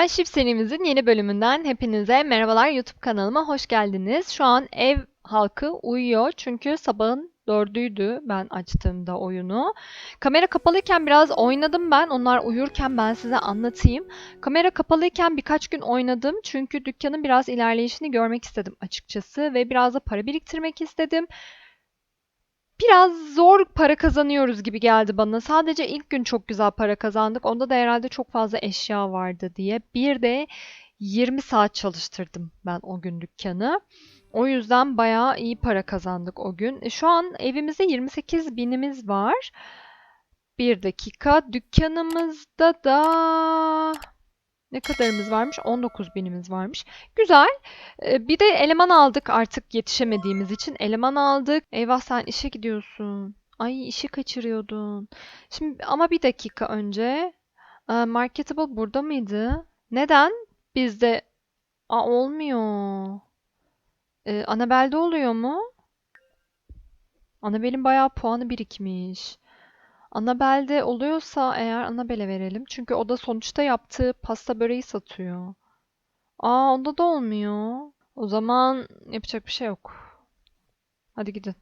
Friendship serimizin yeni bölümünden hepinize merhabalar YouTube kanalıma hoş geldiniz. Şu an ev halkı uyuyor çünkü sabahın dördüydü ben açtığımda oyunu. Kamera kapalıyken biraz oynadım ben. Onlar uyurken ben size anlatayım. Kamera kapalıyken birkaç gün oynadım çünkü dükkanın biraz ilerleyişini görmek istedim açıkçası ve biraz da para biriktirmek istedim. Biraz zor para kazanıyoruz gibi geldi bana. Sadece ilk gün çok güzel para kazandık. Onda da herhalde çok fazla eşya vardı diye. Bir de 20 saat çalıştırdım ben o gün dükkanı. O yüzden bayağı iyi para kazandık o gün. E, Şu an evimizde 28 binimiz var. Bir dakika. Dükkanımızda da ne kadarımız varmış? 19 binimiz varmış. Güzel. Ee, Bir de eleman aldık artık yetişemediğimiz için. Eleman aldık. Eyvah sen işe gidiyorsun. Ay işi kaçırıyordun. Şimdi ama bir dakika önce. Aa, Marketable burada mıydı? Neden? Bizde Aa, olmuyor. Ee, Annabelle'de oluyor mu? Annabelle'in bayağı puanı birikmiş. Annabelle'de oluyorsa eğer Annabelle'e verelim. Çünkü o da sonuçta yaptığı pasta böreği satıyor. Aa onda da olmuyor. O zaman yapacak bir şey yok. Hadi gidin.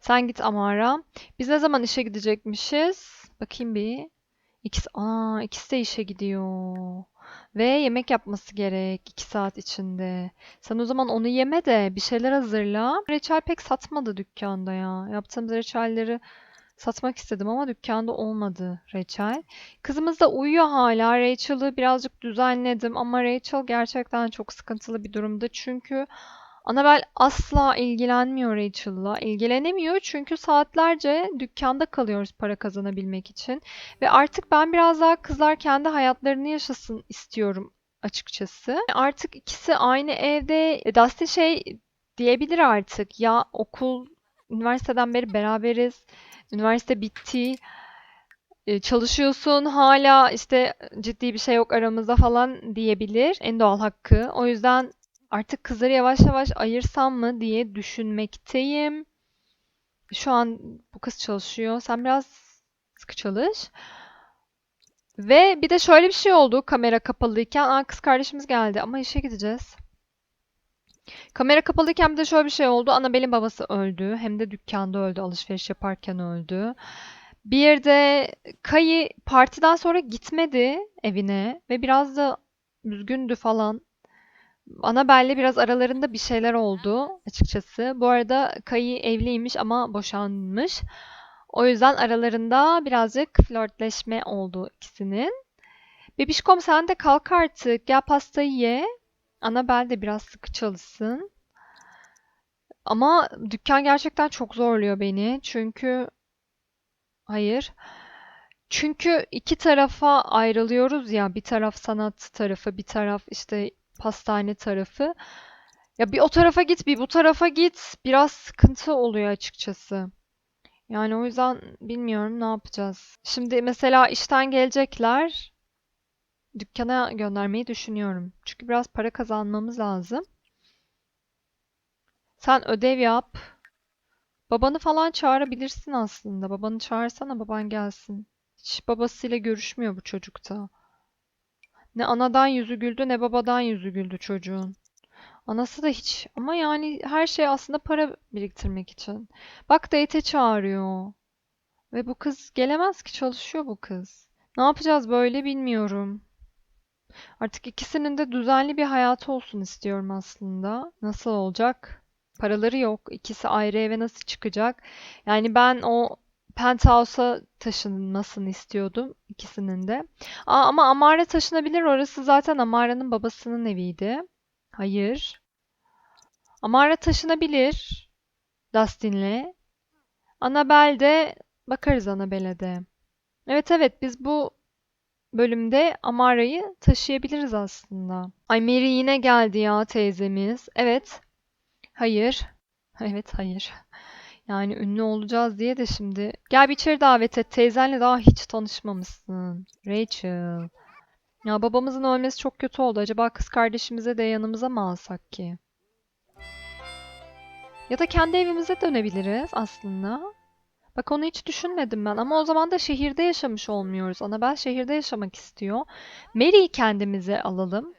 Sen git Amara. Biz ne zaman işe gidecekmişiz? Bakayım bir. İkisi, aa, ikisi de işe gidiyor. Ve yemek yapması gerek iki saat içinde. Sen o zaman onu yeme de bir şeyler hazırla. Reçel pek satmadı dükkanda ya. Yaptığımız reçelleri satmak istedim ama dükkanda olmadı reçel. Kızımız da uyuyor hala. Rachel'ı birazcık düzenledim ama Rachel gerçekten çok sıkıntılı bir durumda. Çünkü Annabelle asla ilgilenmiyor Rachel'la. İlgilenemiyor çünkü saatlerce dükkanda kalıyoruz para kazanabilmek için. Ve artık ben biraz daha kızlar kendi hayatlarını yaşasın istiyorum açıkçası. Artık ikisi aynı evde. E, Dustin şey diyebilir artık. Ya okul, üniversiteden beri beraberiz. Üniversite bitti. E, Çalışıyorsun hala işte ciddi bir şey yok aramızda falan diyebilir. En doğal hakkı. O yüzden artık kızları yavaş yavaş ayırsam mı diye düşünmekteyim. Şu an bu kız çalışıyor. Sen biraz sıkı çalış. Ve bir de şöyle bir şey oldu kamera kapalıyken. Aa, kız kardeşimiz geldi ama işe gideceğiz. Kamera kapalıyken bir de şöyle bir şey oldu. Annabelle'in babası öldü. Hem de dükkanda öldü. Alışveriş yaparken öldü. Bir de Kayı partiden sonra gitmedi evine ve biraz da üzgündü falan. Annabelle'le biraz aralarında bir şeyler oldu açıkçası. Bu arada Kayı evliymiş ama boşanmış. O yüzden aralarında birazcık flörtleşme oldu ikisinin. Bebişkom sen de kalk artık. Gel pastayı ye. Annabelle de biraz sıkı çalışsın. Ama dükkan gerçekten çok zorluyor beni. Çünkü hayır. Çünkü iki tarafa ayrılıyoruz ya. Bir taraf sanat tarafı, bir taraf işte pastane tarafı. Ya bir o tarafa git, bir bu tarafa git. Biraz sıkıntı oluyor açıkçası. Yani o yüzden bilmiyorum ne yapacağız. Şimdi mesela işten gelecekler. Dükkana göndermeyi düşünüyorum. Çünkü biraz para kazanmamız lazım. Sen ödev yap. Babanı falan çağırabilirsin aslında. Babanı çağırsana baban gelsin. Hiç babasıyla görüşmüyor bu çocukta. Ne anadan yüzü güldü ne babadan yüzü güldü çocuğun. Anası da hiç ama yani her şey aslında para biriktirmek için. Bak date çağırıyor. Ve bu kız gelemez ki çalışıyor bu kız. Ne yapacağız böyle bilmiyorum. Artık ikisinin de düzenli bir hayatı olsun istiyorum aslında. Nasıl olacak? Paraları yok. İkisi ayrı eve nasıl çıkacak? Yani ben o penthouse'a taşınmasını istiyordum ikisinin de. Aa, ama Amara taşınabilir. Orası zaten Amara'nın babasının eviydi. Hayır. Amara taşınabilir Dustin'le. Annabelle de bakarız Annabelle'e de. Evet evet biz bu bölümde Amara'yı taşıyabiliriz aslında. Ay Mary yine geldi ya teyzemiz. Evet. Hayır. Evet hayır. Yani ünlü olacağız diye de şimdi. Gel bir içeri davet et. Teyzenle daha hiç tanışmamışsın. Rachel. Ya babamızın ölmesi çok kötü oldu. Acaba kız kardeşimize de yanımıza mı alsak ki? Ya da kendi evimize dönebiliriz aslında. Bak onu hiç düşünmedim ben ama o zaman da şehirde yaşamış olmuyoruz. Annabel şehirde yaşamak istiyor. Mary'i kendimize alalım.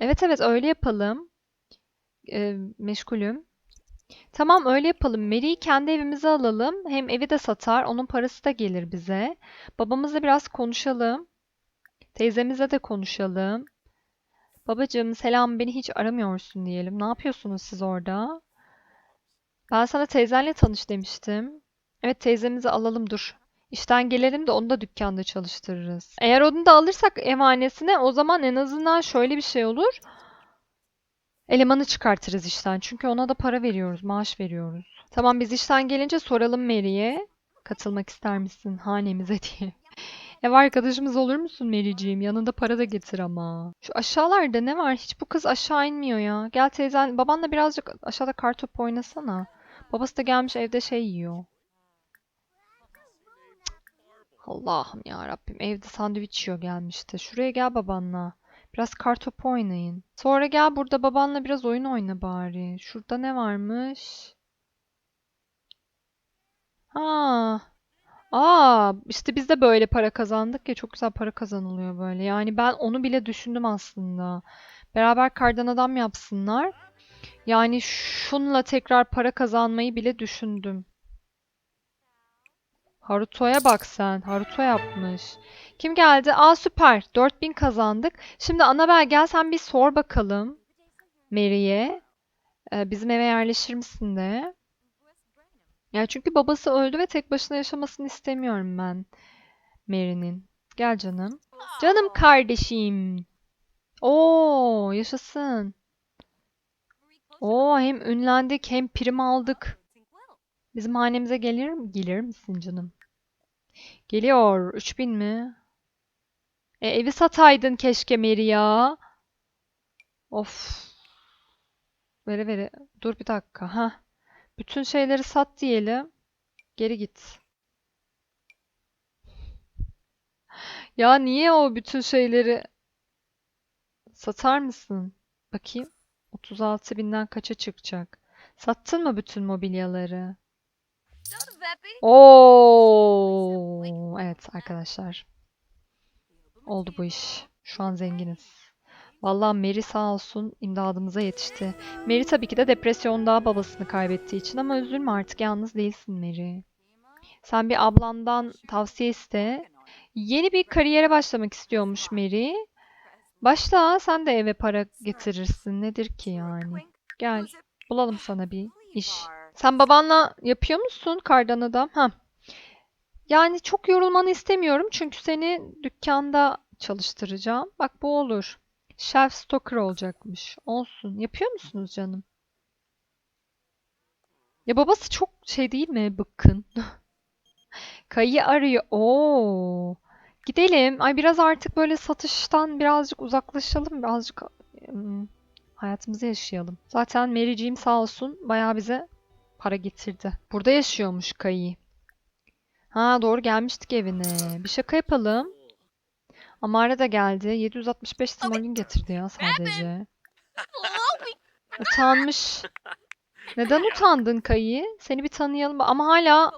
Evet evet öyle yapalım. Ee, meşgulüm. Tamam öyle yapalım. Mary'i kendi evimize alalım. Hem evi de satar, onun parası da gelir bize. Babamızla biraz konuşalım. Teyzemizle de konuşalım. Babacığım selam beni hiç aramıyorsun diyelim. Ne yapıyorsunuz siz orada? Ben sana teyzenle tanış demiştim. Evet teyzemizi alalım dur. İşten gelelim de onu da dükkanda çalıştırırız. Eğer onu da alırsak emanesine o zaman en azından şöyle bir şey olur. Elemanı çıkartırız işten. Çünkü ona da para veriyoruz, maaş veriyoruz. Tamam biz işten gelince soralım Mary'e. Katılmak ister misin hanemize diye. Ev arkadaşımız olur musun Mary'ciğim? Yanında para da getir ama. Şu aşağılarda ne var? Hiç bu kız aşağı inmiyor ya. Gel teyzen, babanla birazcık aşağıda kartopu oynasana. Babası da gelmiş evde şey yiyor. Allah'ım ya Rabbim evde sandviç yiyor gelmişti. Şuraya gel babanla. Biraz kartopu oynayın. Sonra gel burada babanla biraz oyun oyna bari. Şurada ne varmış? Ha. Aa, işte biz de böyle para kazandık ya çok güzel para kazanılıyor böyle. Yani ben onu bile düşündüm aslında. Beraber kardan adam yapsınlar. Yani şunla tekrar para kazanmayı bile düşündüm. Haruto'ya bak sen. Haruto yapmış. Kim geldi? Aa süper. 4000 kazandık. Şimdi Annabel gel sen bir sor bakalım Mary'e. Ee, bizim eve yerleşir misin de. Ya çünkü babası öldü ve tek başına yaşamasını istemiyorum ben Mary'nin. Gel canım. Canım kardeşim. Oo, yaşasın. Oo, hem ünlendik hem prim aldık. Bizim hanemize gelir mi? Gelir misin canım? Geliyor. 3000 mi? E, evi sataydın keşke Mary ya. Of. Vere vere. Dur bir dakika. Ha. Bütün şeyleri sat diyelim. Geri git. Ya niye o bütün şeyleri satar mısın? Bakayım. 36 binden kaça çıkacak? Sattın mı bütün mobilyaları? Oo, evet arkadaşlar. Oldu bu iş. Şu an zenginiz. Vallahi Mary sağ olsun imdadımıza yetişti. Mary tabii ki de depresyonda babasını kaybettiği için ama üzülme artık yalnız değilsin Mary. Sen bir ablandan tavsiye iste. Yeni bir kariyere başlamak istiyormuş Mary. Başla sen de eve para getirirsin. Nedir ki yani? Gel bulalım sana bir iş. Sen babanla yapıyor musun kardan adam? Ha. Yani çok yorulmanı istemiyorum çünkü seni dükkanda çalıştıracağım. Bak bu olur. Shelf stocker olacakmış. Olsun. Yapıyor musunuz canım? Ya babası çok şey değil mi? Bıkkın. Kayı arıyor. Oo. Gidelim. Ay biraz artık böyle satıştan birazcık uzaklaşalım. Birazcık ım, hayatımızı yaşayalım. Zaten Mary'ciğim sağ olsun bayağı bize para getirdi. Burada yaşıyormuş Kayı. Ha doğru gelmiştik evine. Bir şaka yapalım. Amara da geldi. 765 simoleon getirdi ya sadece. Utanmış. Neden utandın Kayı? Seni bir tanıyalım. Ama hala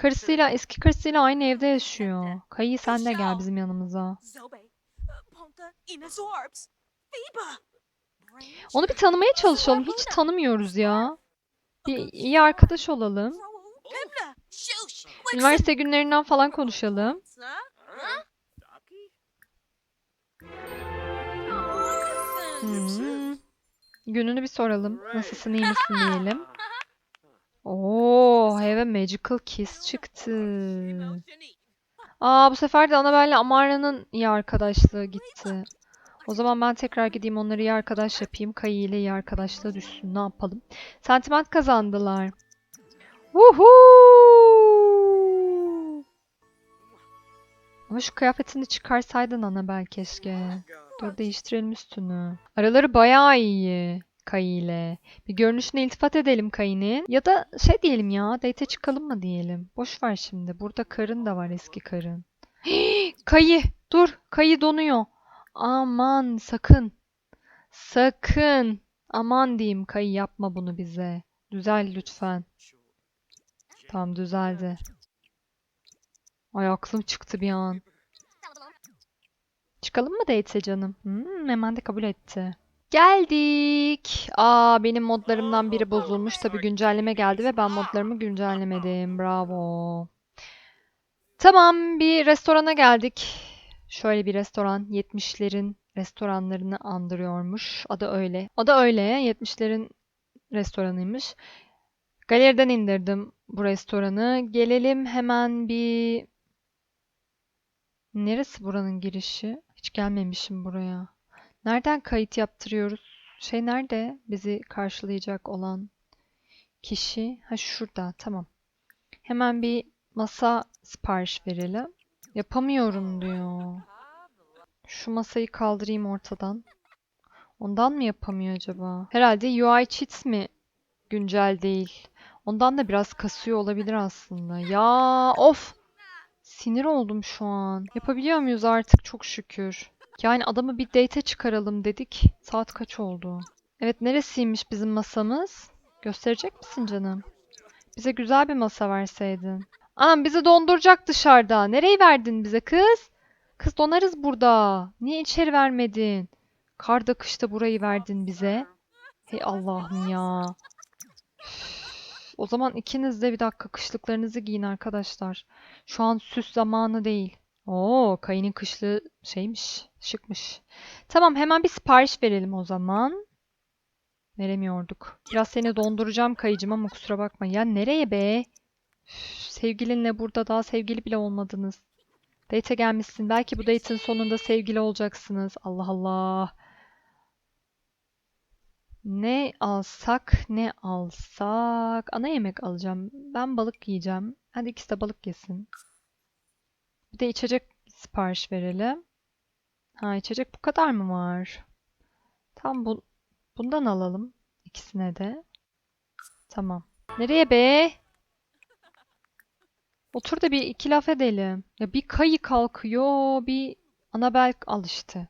karısıyla, eski karısıyla aynı evde yaşıyor. Kayı sen de gel bizim yanımıza. Onu bir tanımaya çalışalım. Hiç tanımıyoruz ya. Bir iyi arkadaş olalım. Üniversite günlerinden falan konuşalım. Hmm. Gününü bir soralım. Nasılsın, iyi misin diyelim. Oo, have a magical kiss çıktı. Aa, bu sefer de Annabelle'le Amara'nın iyi arkadaşlığı gitti. O zaman ben tekrar gideyim onları iyi arkadaş yapayım. Kayı ile iyi arkadaşlığa düşsün. Ne yapalım? Sentiment kazandılar. Woohoo! Ama şu kıyafetini çıkarsaydın Annabelle keşke. Dur değiştirelim üstünü. Araları bayağı iyi Kayı ile. Bir görünüşüne iltifat edelim Kayı'nın. Ya da şey diyelim ya, date çıkalım mı diyelim. Boş ver şimdi. Burada karın da var eski karın. Kayı, dur. Kayı donuyor. Aman sakın. Sakın. Aman diyeyim Kayı yapma bunu bize. Düzel lütfen. Tamam düzeldi. Ay aklım çıktı bir an. Çıkalım mı date'e canım? Hmm, hemen de kabul etti. Geldik. Aa benim modlarımdan biri bozulmuş. Tabii güncelleme geldi ve ben modlarımı güncellemedim. Bravo. Tamam bir restorana geldik. Şöyle bir restoran 70'lerin restoranlarını andırıyormuş. Adı öyle. Adı öyle 70'lerin restoranıymış. Galeriden indirdim bu restoranı. Gelelim hemen bir... Neresi buranın girişi? Hiç gelmemişim buraya. Nereden kayıt yaptırıyoruz? Şey nerede? Bizi karşılayacak olan kişi. Ha şurada. Tamam. Hemen bir masa sipariş verelim. Yapamıyorum diyor. Şu masayı kaldırayım ortadan. Ondan mı yapamıyor acaba? Herhalde UI cheats mi güncel değil? Ondan da biraz kasıyor olabilir aslında. Ya of! Sinir oldum şu an. Yapabiliyor muyuz artık çok şükür. Yani adamı bir date çıkaralım dedik. Saat kaç oldu? Evet neresiymiş bizim masamız? Gösterecek misin canım? Bize güzel bir masa verseydin. Anam bizi donduracak dışarıda. Nereyi verdin bize kız? Kız donarız burada. Niye içeri vermedin? Karda kışta burayı verdin bize. Hey Allah'ım ya. O zaman ikiniz de bir dakika kışlıklarınızı giyin arkadaşlar. Şu an süs zamanı değil. Oo, Kayı'nın kışlığı şeymiş, şıkmış. Tamam, hemen bir sipariş verelim o zaman. Veremiyorduk. Biraz seni donduracağım Kayıcım ama kusura bakma. Ya nereye be? Sevgilinle burada daha sevgili bile olmadınız. Date'e gelmişsin. Belki bu date'in sonunda sevgili olacaksınız. Allah Allah. Ne alsak ne alsak. Ana yemek alacağım. Ben balık yiyeceğim. Hadi ikisi de balık yesin. Bir de içecek sipariş verelim. Ha içecek bu kadar mı var? Tamam bu, bundan alalım. ikisine de. Tamam. Nereye be? Otur da bir iki laf edelim. Ya bir kayı kalkıyor, bir Anabel al işte.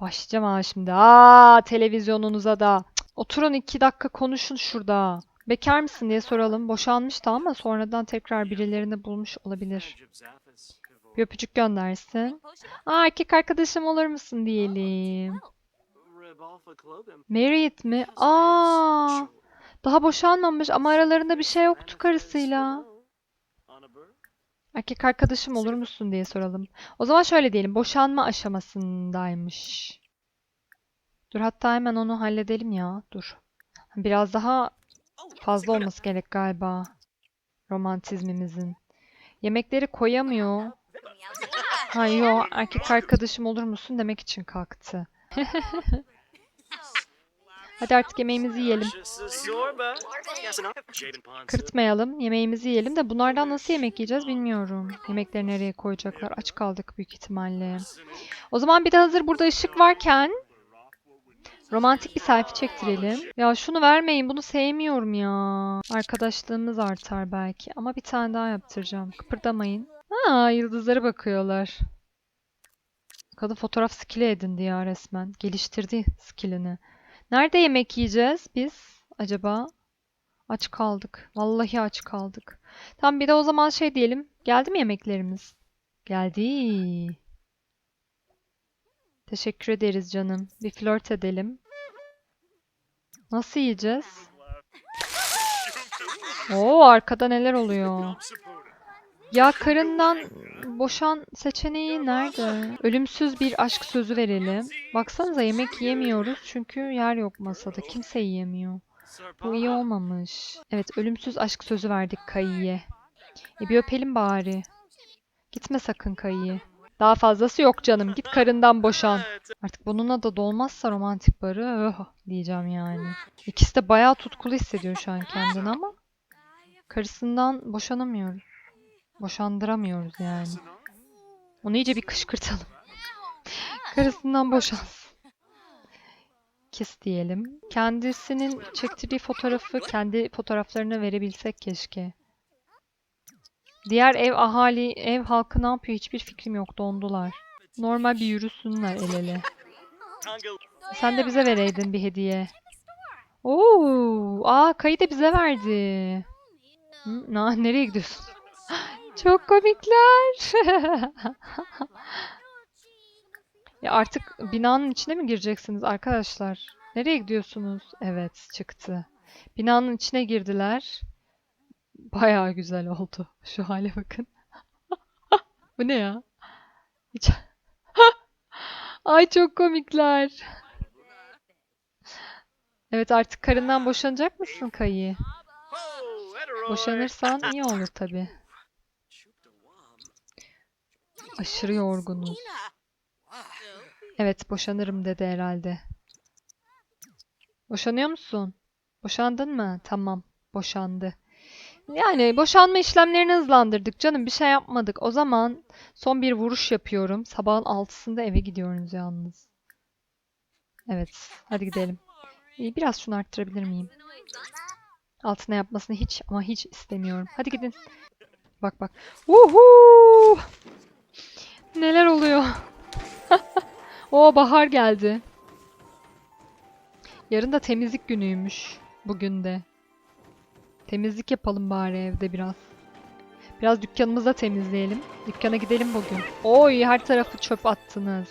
Başlayacağım ha şimdi. Aa televizyonunuza da. Cık, oturun iki dakika konuşun şurada. Bekar mısın diye soralım. Boşanmıştı ama sonradan tekrar birilerini bulmuş olabilir. Bir öpücük göndersin. Aa erkek arkadaşım olur musun diyelim. Married mi? Aa daha boşanmamış ama aralarında bir şey yoktu karısıyla. Erkek arkadaşım olur musun diye soralım. O zaman şöyle diyelim. Boşanma aşamasındaymış. Dur hatta hemen onu halledelim ya. Dur. Biraz daha fazla olması gerek galiba. Romantizmimizin. Yemekleri koyamıyor. Ha yo erkek arkadaşım olur musun demek için kalktı. Hadi artık yemeğimizi yiyelim. Kırıtmayalım. Yemeğimizi yiyelim de bunlardan nasıl yemek yiyeceğiz bilmiyorum. Yemekleri nereye koyacaklar? Aç kaldık büyük ihtimalle. O zaman bir de hazır burada ışık varken romantik bir selfie çektirelim. Ya şunu vermeyin. Bunu sevmiyorum ya. Arkadaşlığımız artar belki. Ama bir tane daha yaptıracağım. Kıpırdamayın. Aa, yıldızlara bakıyorlar. Kadın fotoğraf skili edindi ya resmen. Geliştirdi skillini. Nerede yemek yiyeceğiz biz acaba? Aç kaldık. Vallahi aç kaldık. Tamam bir de o zaman şey diyelim. Geldi mi yemeklerimiz? Geldi. Teşekkür ederiz canım. Bir flört edelim. Nasıl yiyeceğiz? Oo arkada neler oluyor? Ya karından boşan seçeneği nerede? Ölümsüz bir aşk sözü verelim. Baksanıza yemek yiyemiyoruz çünkü yer yok masada. Kimse yiyemiyor. Bu iyi olmamış. Evet, ölümsüz aşk sözü verdik Kayı'ya. E bir öpelim bari. Gitme sakın Kayı'ya. Daha fazlası yok canım. Git karından boşan. Artık bununla da dolmazsa romantik barı öh diyeceğim yani. İkisi de bayağı tutkulu hissediyor şu an kendini ama karısından boşanamıyoruz. Boşandıramıyoruz yani. Onu iyice bir kışkırtalım. Karısından boşansın. Kiss diyelim. Kendisinin çektirdiği fotoğrafı kendi fotoğraflarına verebilsek keşke. Diğer ev ahali, ev halkı ne yapıyor hiçbir fikrim yok. Dondular. Normal bir yürüsünler el ele. Sen de bize vereydin bir hediye. Oo, aa kayı da bize verdi. Hı? Na, nereye gidiyorsun? Çok komikler. Ya artık binanın içine mi gireceksiniz arkadaşlar? Nereye gidiyorsunuz? Evet, çıktı. Binanın içine girdiler. Bayağı güzel oldu. Şu hale bakın. Bu ne ya? Hiç... Ay çok komikler. Evet artık karından boşanacak mısın Kayı? Boşanırsan iyi olur tabii. Aşırı yorgunuz. Evet boşanırım dedi herhalde. Boşanıyor musun? Boşandın mı? Tamam. Boşandı. Yani boşanma işlemlerini hızlandırdık canım. Bir şey yapmadık. O zaman son bir vuruş yapıyorum. Sabahın altısında eve gidiyoruz yalnız. Evet. Hadi gidelim. Biraz şunu arttırabilir miyim? Altına yapmasını hiç ama hiç istemiyorum. Hadi gidin. Bak bak. Uhu! Neler oluyor? O bahar geldi. Yarın da temizlik günüymüş. Bugün de. Temizlik yapalım bari evde biraz. Biraz dükkanımızı da temizleyelim. Dükkana gidelim bugün. Oy her tarafı çöp attınız.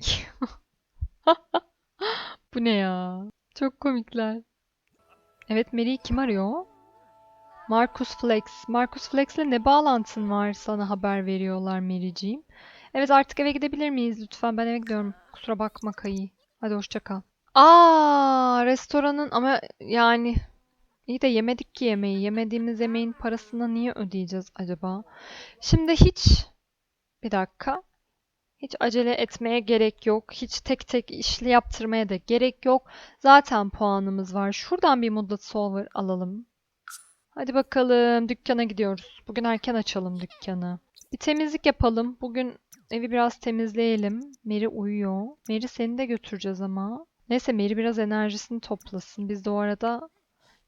Bu ne ya? Çok komikler. Evet Mary'i kim arıyor? Marcus Flex. Marcus Flex'le ne bağlantın var sana haber veriyorlar Mary'ciğim. Evet artık eve gidebilir miyiz lütfen? Ben eve gidiyorum. Kusura bakma Kayı. Hadi hoşça kal. Aa, restoranın ama yani iyi de yemedik ki yemeği. Yemediğimiz yemeğin parasını niye ödeyeceğiz acaba? Şimdi hiç bir dakika. Hiç acele etmeye gerek yok. Hiç tek tek işli yaptırmaya da gerek yok. Zaten puanımız var. Şuradan bir Moodlet Solver alalım. Hadi bakalım dükkana gidiyoruz. Bugün erken açalım dükkanı. Bir temizlik yapalım. Bugün evi biraz temizleyelim. Mary uyuyor. Mary seni de götüreceğiz ama. Neyse Mary biraz enerjisini toplasın. Biz de o arada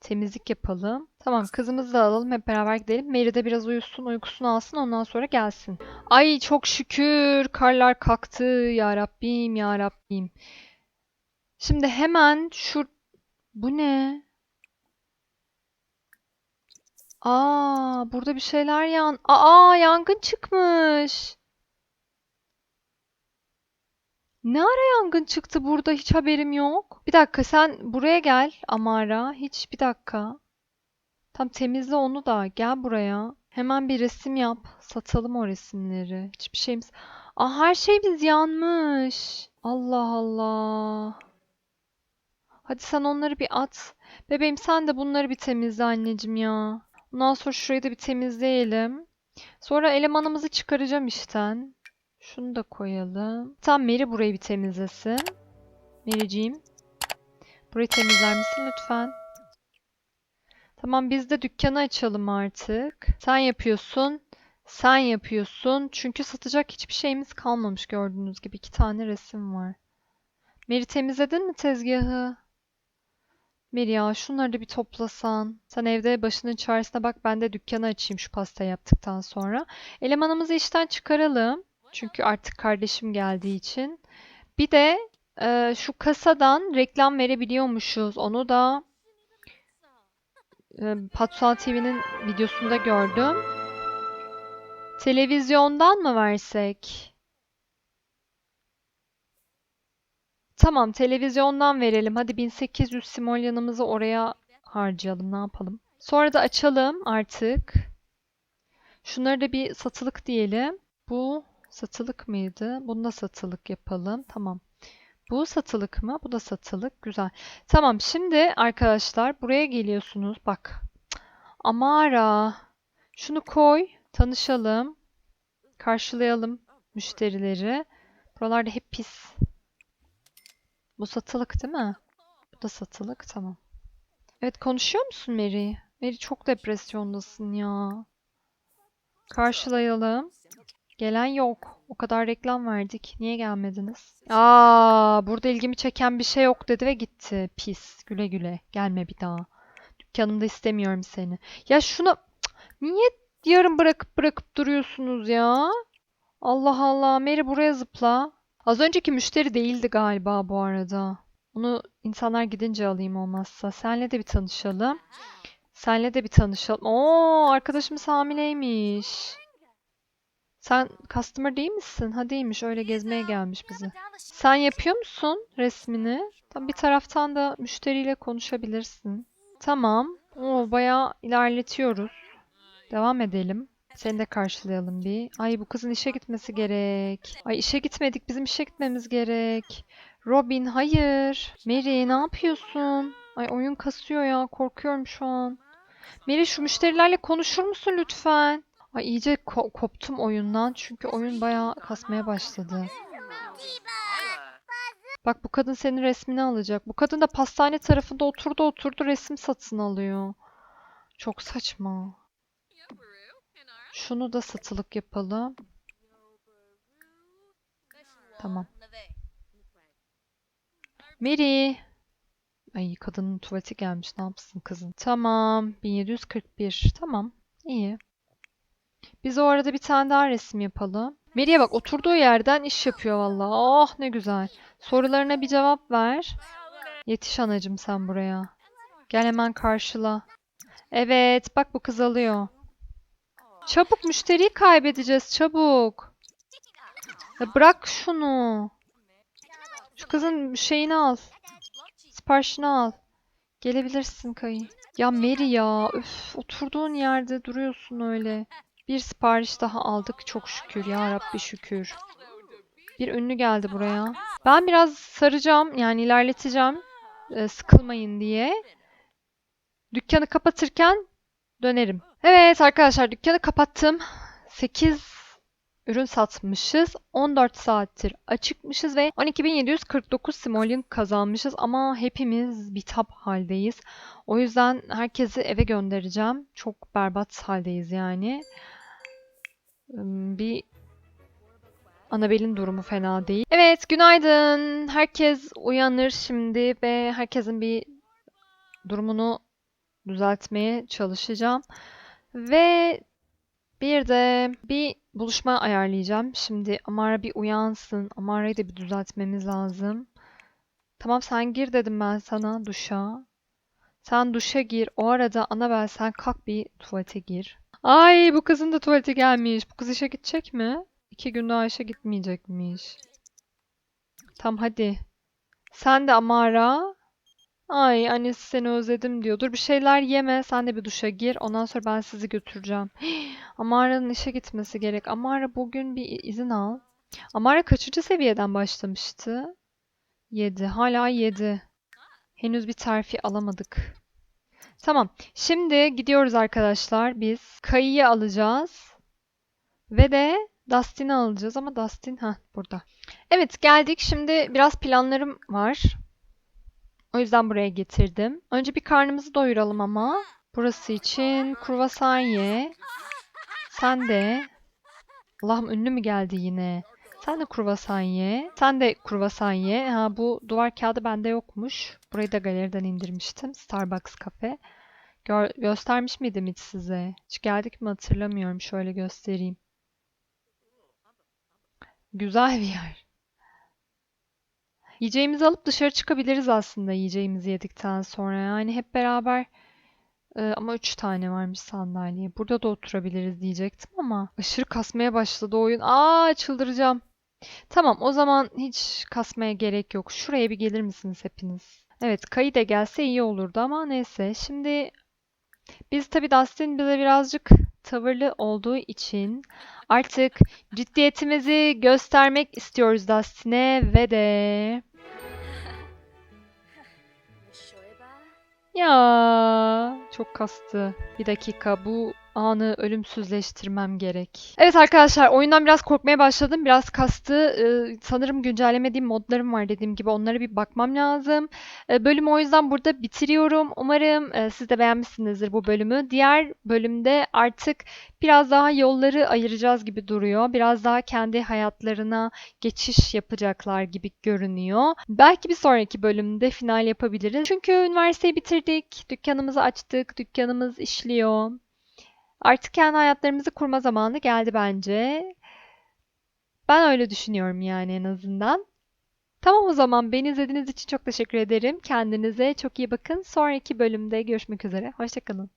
temizlik yapalım. Tamam kızımızı da alalım hep beraber gidelim. Mary de biraz uyusun, uykusunu alsın ondan sonra gelsin. Ay çok şükür karlar kalktı ya Rabbim ya Rabbim. Şimdi hemen şu bu ne? Aa, burada bir şeyler yan. Aa, yangın çıkmış. Ne ara yangın çıktı burada? Hiç haberim yok. Bir dakika sen buraya gel Amara. Hiç bir dakika. Tam temizle onu da. Gel buraya. Hemen bir resim yap. Satalım o resimleri. Hiçbir şeyimiz... Aa, her şeyimiz yanmış. Allah Allah. Hadi sen onları bir at. Bebeğim sen de bunları bir temizle anneciğim ya. Ondan sonra şurayı da bir temizleyelim. Sonra elemanımızı çıkaracağım işten. Şunu da koyalım. Tam Mary burayı bir temizlesin. Mary'ciğim. Burayı temizler misin lütfen? Tamam biz de dükkanı açalım artık. Sen yapıyorsun. Sen yapıyorsun. Çünkü satacak hiçbir şeyimiz kalmamış gördüğünüz gibi. iki tane resim var. Mary temizledin mi tezgahı? Mary ya şunları da bir toplasan. Sen evde başının çaresine bak ben de dükkanı açayım şu pastayı yaptıktan sonra. Elemanımızı işten çıkaralım. Çünkü artık kardeşim geldiği için. Bir de e, şu kasadan reklam verebiliyormuşuz. Onu da e, Patsal TV'nin videosunda gördüm. Televizyondan mı versek? Tamam, televizyondan verelim. Hadi 1800 simolyanımızı oraya harcayalım. Ne yapalım? Sonra da açalım artık. Şunları da bir satılık diyelim. Bu satılık mıydı? Bunu da satılık yapalım. Tamam. Bu satılık mı? Bu da satılık. Güzel. Tamam. Şimdi arkadaşlar buraya geliyorsunuz. Bak. Amara. Şunu koy. Tanışalım. Karşılayalım müşterileri. Buralarda hep pis. Bu satılık değil mi? Bu da satılık. Tamam. Evet konuşuyor musun Mary? Mary çok depresyondasın ya. Karşılayalım. Gelen yok. O kadar reklam verdik. Niye gelmediniz? Aa, burada ilgimi çeken bir şey yok dedi ve gitti. Pis. Güle güle. Gelme bir daha. Dükkanımda istemiyorum seni. Ya Cık, niye yarım bırakıp bırakıp duruyorsunuz ya? Allah Allah. Mary buraya zıpla. Az önceki müşteri değildi galiba bu arada. Onu insanlar gidince alayım olmazsa. Senle de bir tanışalım. Senle de bir tanışalım. Oo, arkadaşımız hamileymiş. Sen customer değil misin? Ha değilmiş. Öyle gezmeye gelmiş bize. Sen yapıyor musun resmini? Tam bir taraftan da müşteriyle konuşabilirsin. Tamam. Oo, bayağı ilerletiyoruz. Devam edelim. Seni de karşılayalım bir. Ay bu kızın işe gitmesi gerek. Ay işe gitmedik. Bizim işe gitmemiz gerek. Robin hayır. Mary ne yapıyorsun? Ay oyun kasıyor ya. Korkuyorum şu an. Mary şu müşterilerle konuşur musun lütfen? Ay iyice ko- koptum oyundan. Çünkü oyun bayağı kasmaya başladı. Bak bu kadın senin resmini alacak. Bu kadın da pastane tarafında oturdu oturdu resim satın alıyor. Çok saçma. Şunu da satılık yapalım. Tamam. Mary. Ay kadının tuvaleti gelmiş. Ne yapsın kızın? Tamam. 1741. Tamam. İyi. Biz o arada bir tane daha resim yapalım. Mary'e bak oturduğu yerden iş yapıyor vallahi. Oh ne güzel. Sorularına bir cevap ver. Yetiş anacığım sen buraya. Gel hemen karşıla. Evet, bak bu kız alıyor. Çabuk müşteriyi kaybedeceğiz, çabuk. Ya bırak şunu. Şu kızın şeyini al. Siparişini al. Gelebilirsin Kayı. Ya Mary ya, öf, oturduğun yerde duruyorsun öyle. Bir sipariş daha aldık çok şükür ya Rabbi şükür. Bir ünlü geldi buraya. Ben biraz saracağım yani ilerleteceğim. e, sıkılmayın diye. Dükkanı kapatırken dönerim. Evet arkadaşlar dükkanı kapattım. 8 ürün satmışız. 14 saattir açıkmışız ve 12.749 simoleon kazanmışız ama hepimiz bitap haldeyiz. O yüzden herkesi eve göndereceğim. Çok berbat haldeyiz yani. Bir Annabel'in durumu fena değil. Evet, günaydın. Herkes uyanır şimdi ve herkesin bir durumunu düzeltmeye çalışacağım. Ve bir de bir buluşma ayarlayacağım. Şimdi Amara bir uyansın. Amara'yı da bir düzeltmemiz lazım. Tamam sen gir dedim ben sana duşa. Sen duşa gir. O arada Annabel sen kalk bir tuvalete gir. Ay bu kızın da tuvalete gelmiş. Bu kız işe gidecek mi? İki gün daha işe gitmeyecekmiş. Tamam hadi. Sen de Amara. Ay annesi seni özledim diyor. Dur bir şeyler yeme. Sen de bir duşa gir. Ondan sonra ben sizi götüreceğim. Amara'nın işe gitmesi gerek. Amara bugün bir izin al. Amara kaçıncı seviyeden başlamıştı? 7. Hala 7. Henüz bir terfi alamadık. Tamam. Şimdi gidiyoruz arkadaşlar. Biz Kayı'yı alacağız. Ve de Dustin'i alacağız ama Dustin ha burada. Evet geldik. Şimdi biraz planlarım var. O yüzden buraya getirdim. Önce bir karnımızı doyuralım ama. Burası için kruvasan ye. Sen de. Allah'ım ünlü mü geldi yine? Sen de kruvasan ye. Sen de kruvasan ye. Ha bu duvar kağıdı bende yokmuş. Burayı da galeriden indirmiştim. Starbucks kafe. Gör- göstermiş miydim hiç size? Hiç geldik mi hatırlamıyorum. Şöyle göstereyim. Güzel bir yer. Yiyeceğimizi alıp dışarı çıkabiliriz aslında yiyeceğimizi yedikten sonra. Yani hep beraber e, ama üç tane varmış sandalye. Burada da oturabiliriz diyecektim ama aşırı kasmaya başladı oyun. Aa çıldıracağım. Tamam o zaman hiç kasmaya gerek yok. Şuraya bir gelir misiniz hepiniz? Evet Kayı da gelse iyi olurdu ama neyse. Şimdi biz tabii Dustin bize birazcık tavırlı olduğu için artık ciddiyetimizi göstermek istiyoruz Dustin'e ve de ya çok kastı. Bir dakika bu anı ölümsüzleştirmem gerek. Evet arkadaşlar oyundan biraz korkmaya başladım. Biraz kastı. Ee, sanırım güncellemediğim modlarım var dediğim gibi. Onlara bir bakmam lazım. Ee, bölümü o yüzden burada bitiriyorum. Umarım e, siz de beğenmişsinizdir bu bölümü. Diğer bölümde artık biraz daha yolları ayıracağız gibi duruyor. Biraz daha kendi hayatlarına geçiş yapacaklar gibi görünüyor. Belki bir sonraki bölümde final yapabiliriz. Çünkü üniversiteyi bitirdik, dükkanımızı açtık, dükkanımız işliyor. Artık kendi hayatlarımızı kurma zamanı geldi bence. Ben öyle düşünüyorum yani en azından. Tamam o zaman beni izlediğiniz için çok teşekkür ederim. Kendinize çok iyi bakın. Sonraki bölümde görüşmek üzere. Hoşçakalın.